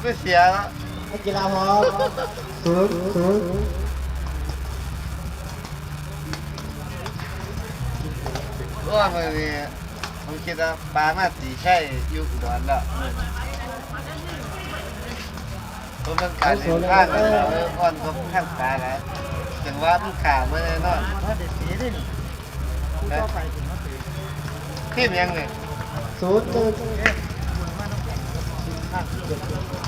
ไม่เสียแล้วนักกีฬาพร้อมศูนย์ศูนย์ว่ามือนี้ผมคิดว่าปลามาตีใช่ยุคอุดรแล้วผมต้องการเห็นข้างเลยเอออ่อนก็ข้างปลาแล้วจังว่ามันขาดไม่แน่นอนถ้าเด็ดสีได้นี่คุณก็ไปถึงมาตีทีมยังไงศูนย์หนึ่งโอ้ยไม่มีเสือใช่แล้วมั้ยก็เสียจุดอ๋อเอาตัวเสือเอาตัตัววเลยได้เป็นแต้ก็มเสียเสือตัวล็อกใครไปก็เสียเสียไปเขามีมาเท่านั้นไม่ศูนย์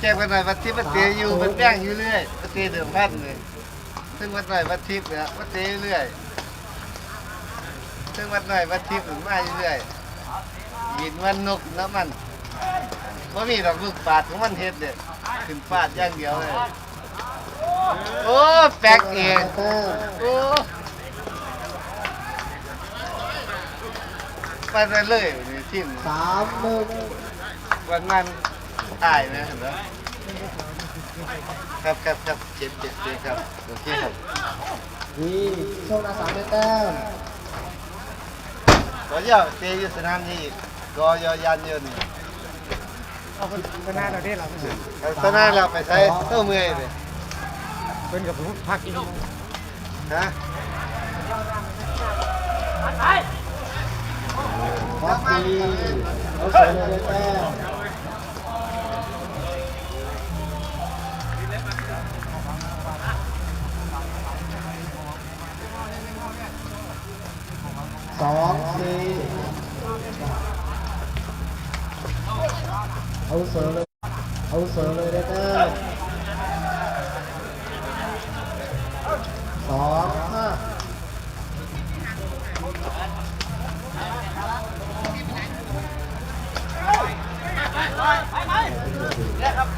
แจ็คมันหน่อยวัดทิพย์วัดเตะอยู่มันแป้งอยู่เรื่อยวัดเตะเดิมพันเลยซึ่งวัดหน่อยวัดทิพย์เนี่ยวัดเตะเรื่อยซึ่งวัดหน่อยวัดทิพย์มันมาเรื่อยยินวันนกแล้วมันว่ามีดอกลูกปาดของมันเฮ็ดเด็ดขึ้นปาดอย่างเดียวเลยโอ้แปลกเองแต้มโอ้ไปเรื่อยๆนี่ทีมสามหนึ่งวันนั้น ตายไหมเห็นไหมครับครับครับเจ็บเจ็บเจ็บครับโอเคครับดีโชคนาสามได้แต้มขอเยอะเตะอยู่สนามนี้อีกก็ยอยันเยอะนี่เอาเป็นเป็นหน้าเราได้เราไม่เห็นเอาสนามเราไปใช้เท่าเมื่อยเลยเป็นกับผมพักกินฮะวัดดีเอาตัวเลยได้แต้ม ไปไปเนี่ยครับ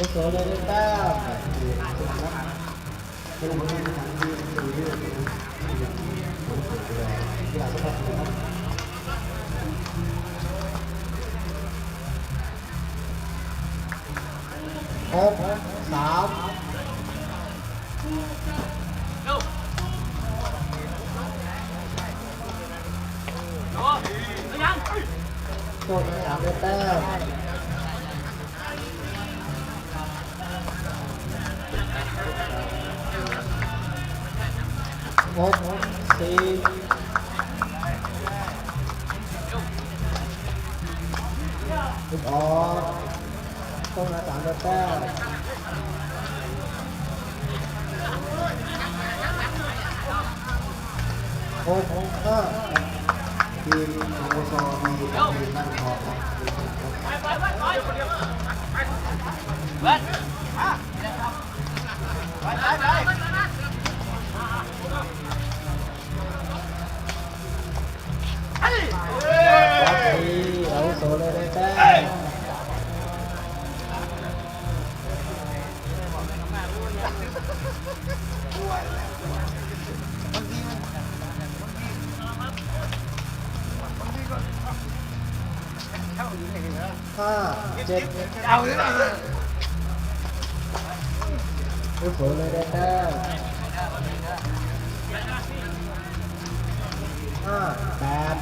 หเลยได้แต้มหกสามต้นไม้สามได้แต้มหกสี่ลูกออกต้ นไม้สามได้แต้มหกห้าทีมของโอซอมีกับทีมบ้านท ลยนะอาวุโสเลยได้แต้มห้าแปด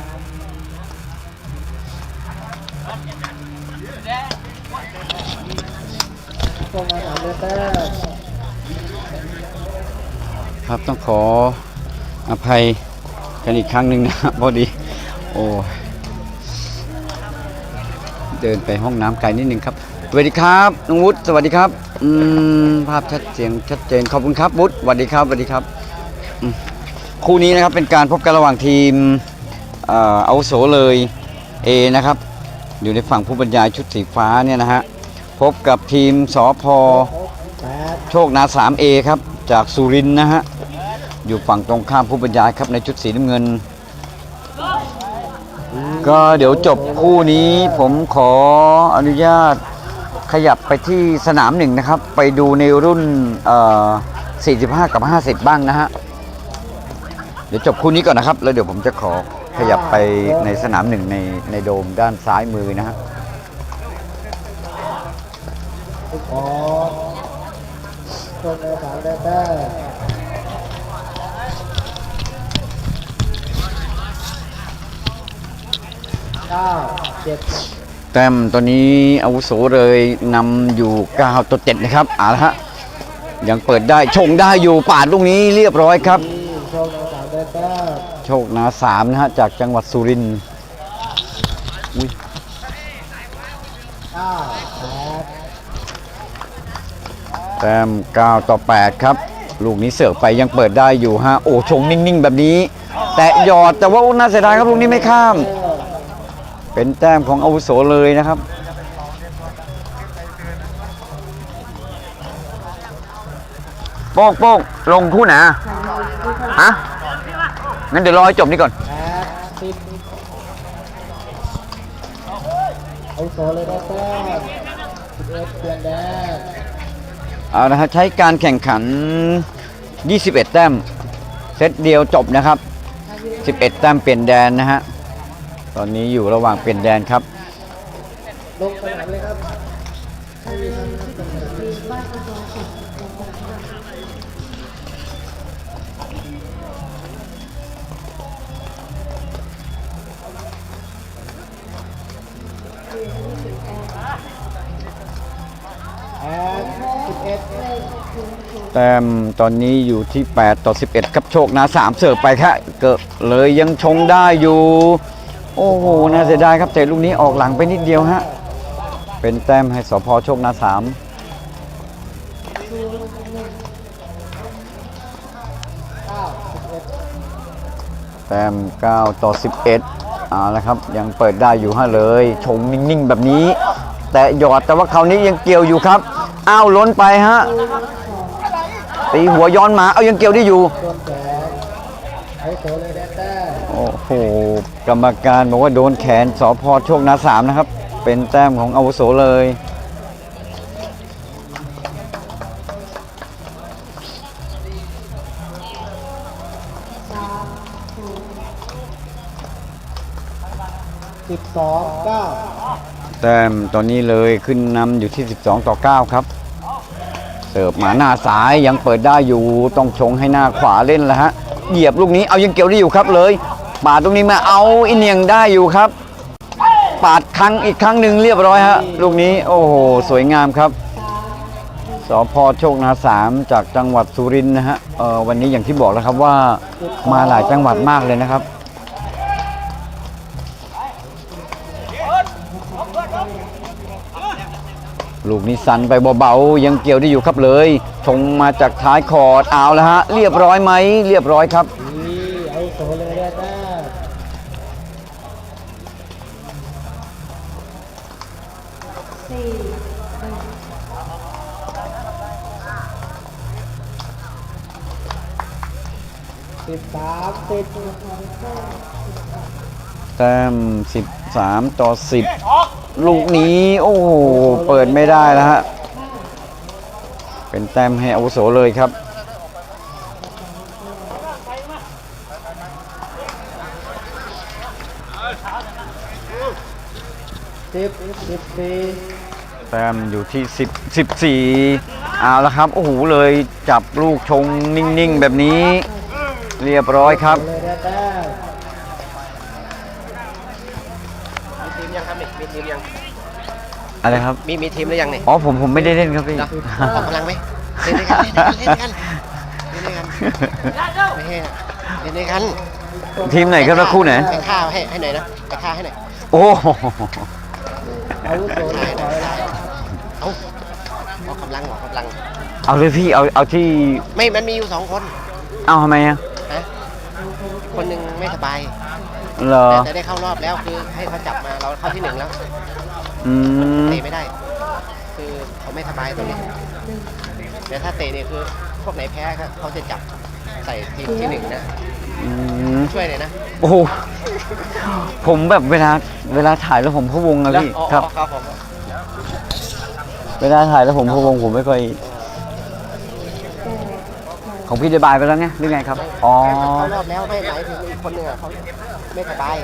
ตรงมาสามเลยแต้มครับต้องขออภัยกันอีกครั้งหนึ่งนะพอดี โอ้เดินไปห้องน้ำไกลนิดนึงครับ สวัสดีครับน้องวุฒิสวัสดีครับอืมภาพชัดเจนชัดเจนขอบคุณครับวุฒิสวัสดีครับสวัสดีครับคู่นี้นะครับเป็นการพบกันระหว่างทีมเอาโสเลย A นะครับ อยู่ในฝั่งผู้บรรยายชุดสีฟ้าเนี่ยนะฮะพบกับทีมสอพอโชคนา 3A ครับ จากสุรินนะฮะอยู่ฝั่งตรงข้ามผู้บรรยายครับในชุดสีน้ำเงิน ก็เดี๋ยวจบคู่นี้ผมขออนุญาต ขยับไปที่สนามหนึ่งนะครับ ไปดูในรุ่น 45 กับ 50 บ้างนะฮะ เดี๋ยวจบคู่นี้ก่อนนะครับ แล้วเดี๋ยวผมจะขอขยับไปในสนามหนึ่งในในโดมด้านซ้ายมือนะฮะคนโชคนสามได้แต้เก้าเจ็ด แต้มตัวนี้อาวุโสเลยนำอยู่9ต่อ7นะครับเอาละฮะยังเปิดได้ชงได้อยู่ปาดลูกนี้เรียบร้อยครับ โชคนาสามแต้มโชคนาสามนะฮะจากจังหวัดสุรินทร์อุ๊ยเก้าแต้ม9ต่อ 8 ครับ ลูกนี้เสิร์ฟไปยังเปิดได้อยู่ฮะโอ้ชงนิ่ง ๆ แบบนี้ แต่หยอดแต่ว่าน่าเสียดายครับลูกนี้ไม่ข้าม เป็นแต้มของอาวุโสเลยนะครับ โป้งโป้งลงคู่หนอะฮะงั้นเดี๋ยวรอให้จบนี่ก่อนเอาโซเลยได้แต้มเปลี่ยนแดนเอาละฮะใช้การแข่งขัน 21 แต้ม เซตเดียวจบนะครับ 11 แต้มเปลี่ยนแดนนะฮะ ตอนนี้อยู่ระหว่างเปลี่ยนแดนครับ ลงสนามเลยครับแอนสิบเอ็ดแต้มตอนนี้อยู่ที่ 8 ต่อ 11 ครับโชคนา3เสิร์ฟไปครับเกิดเลยยังชงได้อยู่ โอ้โหน่าเสียดายครับแต่ลูกนี้ออกหลังไปนิดเดียวฮะ เป็นแต้มให้สพโชคนา3เก้าสิบเอ็ดแต้ม 9 ต่อ 11เอาละครับ ยังเปิดได้อยู่ฮะเลยชงนิ่ง ๆ แบบนี้ แต่หยอดแต่ว่าคราวนี้ยังเกี่ยวอยู่ครับ อ้าวล้นไปฮะตีหัวย้อนมา เอายังเกี่ยวได้อยู่ โอ้โห กรรมการบอกว่าโดนแขนสอพอโชคนาสามนะครับ เป็นแต้มของอาวุโสเลยสิบสองเก้าแต้มตอนนี้เลยขึ้นนำอยู่ที่ 12 ต่อ 9 ครับ เสิร์ฟมาหน้าซ้ายยังเปิดได้อยู่ต้องชงให้หน้าขวาเล่นแล้วฮะเหยียบลูกนี้เอายังเกี่ยวได้อยู่ครับเลย ปาดตรงนี้มาเอาอินเนียงได้อยู่ครับ ปาดครั้งอีกครั้งหนึ่งเรียบร้อยฮะลูกนี้โอ้โหสวยงามครับสพโชคนาสามจากจังหวัดสุรินทร์นะฮะวันนี้อย่างที่บอกแล้วครับว่ามาหลายจังหวัดมากเลยนะครับลูกนี้สันไปเบาๆยังเกี่ยวได้อยู่ครับเลยชงมาจากท้ายคอร์ดเอาแล้วฮะเรียบร้อยไหมเรียบร้อยครับ สิบสามสิบแต้ม13ต่อ10ลูกนี้โอ้โหเปิดไม่ได้แล้วฮะ เป็นแต้มให้อาวุโสเลยครับสิบสิบสี่แต้มอยู่ที่10 14เอาแล้วครับ โอ้โหเลยจับลูกชงนิ่ง ๆ แบบนี้ เรียบร้อยครับ เลยได้แต้มมีทีมยังครับนี่มีทีมยังอะไรครับ มีมีทีมหรือยังนี่อ๋อผมผมไม่ได้เล่นครับพี่ เนาะออกกำลังไหมเล่นด้วยกันเล่นด้วยกันเล่นด้วยกันไม่ให้เล่นด้วยกันทีมไหนครับแล้วคู่ไหน ไปฆ่าให้ให้หน่อยนะไปฆ่าให้หน่อยโอ้โหอาวุโสเลยขอเวลาเอาออกกำลังออกกำลัง เอาเลยพี่เอาเอาที่ไม่มันมีอยู่สองคน เอาทำไมอะนะ คนหนึ่งไม่สบายเหรอ แต่จะได้เข้ารอบแล้วคือให้เขาจับมาเราเข้าที่หนึ่งแล้วอืม เตะไม่ได้ คือเขาไม่สบายตรงนี้แต่ถ้าเตะเนี่ยคือพวกไหนแพ้ครับเขาจะจับใส่ทีมที่หนึ่งนะอืม ช่วยเลยนะโอ้โหผมแบบเวลาเวลาถ่ายแล้วผมพะวงอะพี่ อ๋อครับ ครับผมเวลาถ่ายแล้วผมพะวงผมไม่ค่อย ของพี่ได้บายไปแล้วไงหรือไงครับ อ๋อ เข้ารอบแล้วไม่หมายถึงอีกคนหนึ่งอะเขาไม่สบาย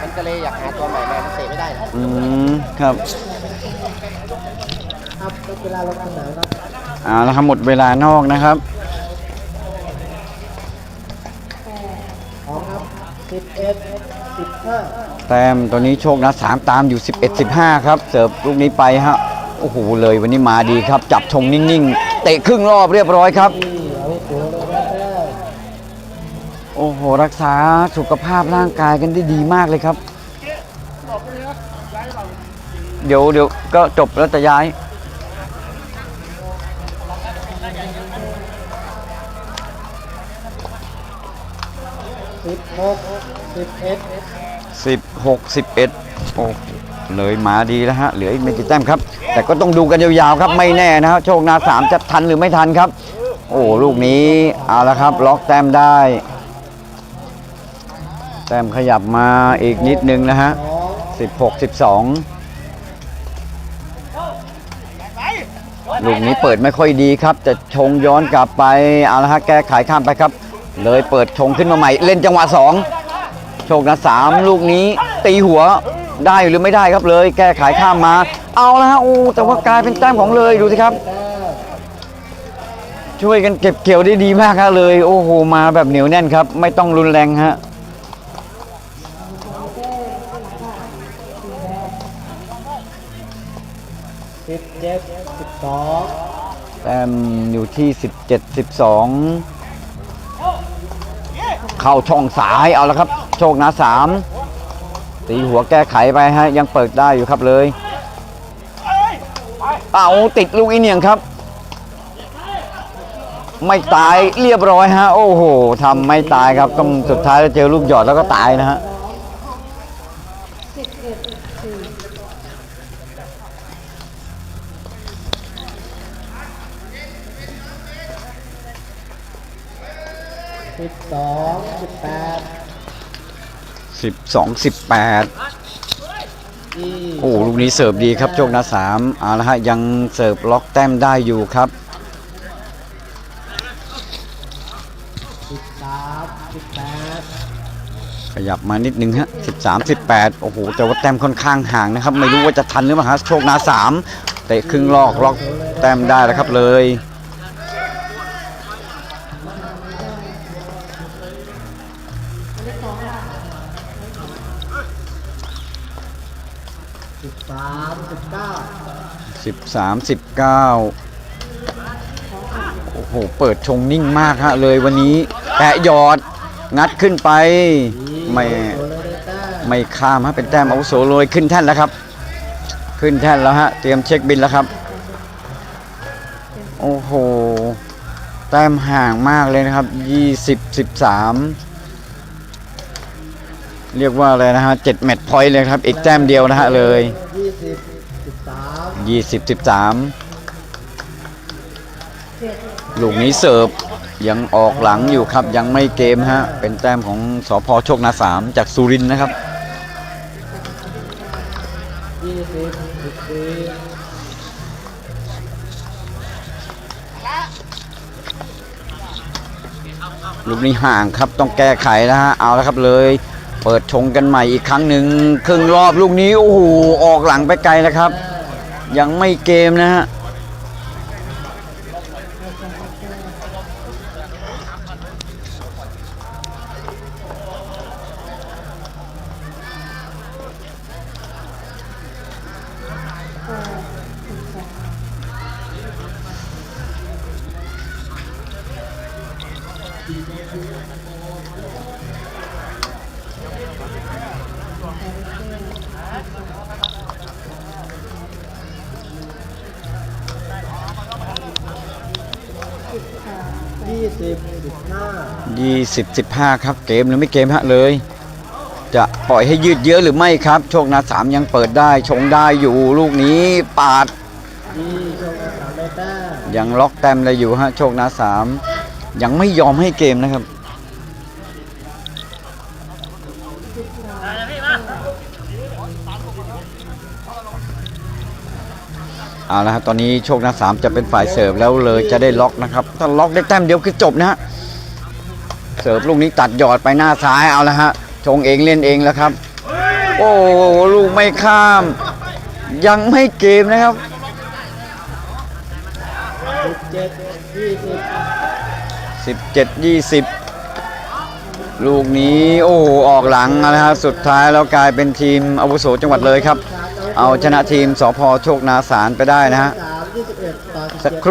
มันก็เลยอยากหาตัวใหม่มาเตะไม่ได้นะอืม ครับครับเวลาลงสนามครับเอาละครับหมดเวลานอกนะครับ พร้อมครับสิบเอ็ดสิบห้าแต้มตัวนี้โชคนะสามตามอยู่ 11 15 ครับ เสิร์ฟลูกนี้ไปฮะ โอ้โห เลยวันนี้มาดีครับ จับชงนิ่งๆ เตะครึ่งรอบเรียบร้อยครับที่อาวุโสเลยได้แต้มโอ้โห รักษาสุขภาพร่างกายกันได้ดีมากเลยครับ เดี๋ยวเดี๋ยวก็จบแล้วจะย้ายสิบหกสิบเอ็ด16 11โอ้ เลยมาดีแล้วฮะเหลืออีกไม่กี่แต้มครับ แต่ก็ต้องดูกันยาวๆครับไม่แน่นะฮะโชคนาสามจะทันหรือไม่ทันครับ โอ้ลูกนี้เอาละครับ ล็อกแต้มได้ แต้มขยับมาอีกนิดนึงนะฮะสอง16 12 ลูกนี้เปิดไม่ค่อยดีครับ จะชงย้อนกลับไปเอาละฮะแก้ไขข้ามไปครับ เลยเปิดชงขึ้นมาใหม่ เล่นจังหวะ 2 โชคนะสามลูกนี้ตีหัว ได้หรือไม่ได้ครับเลย แก้ไขข้ามมา เอาละฮะโอ้แต่ว่ากลายเป็นแต้มของเลยดูสิครับ ช่วยกันเก็บเกี่ยวได้ดีมากครับเลย โอ้โหมาแบบเหนียวแน่นครับ ไม่ต้องรุนแรงฮะสิบเจ็ดสิบสองแต้มอยู่ที่17 12เข้าช่องสายเอาละครับ โชคนะสาม ตีหัวแก้ไขไปฮะ ยังเปิดได้อยู่ครับเลยเอาติดลูกอีเหนียงครับ ไม่ตายเรียบร้อยฮะ โอ้โหทำไม่ตายครับต้องสุดท้ายเจอลูกหยอดแล้วก็ตายนะฮะ สิบสองสิบแปด 12 18ยี่โอ้ลูกนี้เสิร์ฟดีครับโชคนะสามเอาละฮะยังเสิร์ฟล็อกแต้มได้อยู่ครับสิบสามสิบแปดขยับมานิดนึงฮะ13 18โอ้โหแต่ว่าแต้มค่อนข้างห่างนะครับ ไม่รู้ว่าจะทันหรือเปล่าฮะโชคนาสามเตะครึ่งลอกล็อกแต้มได้แล้วครับเลย 13 19โอ้โห เปิดชงนิ่งมากฮะเลยวันนี้ แตะยอดงัดขึ้นไป ไม่ไม่ข้ามฮะเป็นแต้มอาวุโสโรยขึ้นแท่นแล้วครับ ขึ้นแท่นแล้วฮะ เตรียมเช็คบินแล้วครับ โอ้โห แต้มห่างมากเลยนะครับ20 13เรียกว่าอะไรนะฮะ7แมตช์พอยต์เลยครับ อีกแต้มเดียวนะฮะเลยยี่สิบ ยี่สิบสาม20 13ลูกนี้เสิร์ฟยังออกหลังอยู่ครับยังไม่เกมฮะ เป็นแต้มของสพโชคนาสามจากสุรินนะครับลูกนี้ห่างครับต้องแก้ไขแล้วฮะเอาแล้วครับเลย เปิดชงกันใหม่อีกครั้งหนึ่งครึ่งรอบลูกนี้โอ้โหออกหลังไปไกลแล้วครับ ยังไม่เกมนะฮะ ยี่สิบสิบห้ายี่สิบสิบห้าครับเกมหรือไม่เกมฮะเลย จะปล่อยให้ยืดเยอะหรือไม่ครับ โชคนาสามยังเปิดได้ชงได้อยู่ลูกนี้ปาดยี่โชคนาสามได้แต้มยังล็อกแต้มเลยอยู่ฮะโชคนาสามยังไม่ยอมให้เกมนะครับ เอาละครับตอนนี้โชคนาสามจะเป็นฝ่ายเสิร์ฟแล้วเลยจะได้ล็อกนะครับถ้าล็อกได้แต้มเดียวคือจบนะฮะเสิร์ฟลูกนี้ตัดหยอดไปหน้าซ้ายเอาละฮะชงเองเล่นเองแล้วครับ โอ้ลูกไม่ข้าม ยังไม่เกมนะครับสิบเจ็ดยี่สิบสิบเจ็ดยี่สิบลูกนี้โอ้ออกหลังนะฮะสุดท้ายแล้วกลายเป็นทีมอาวุโสจังหวัดเลยครับ เอาชนะทีมสพโชคนาสารไปได้นะฮะสักครู่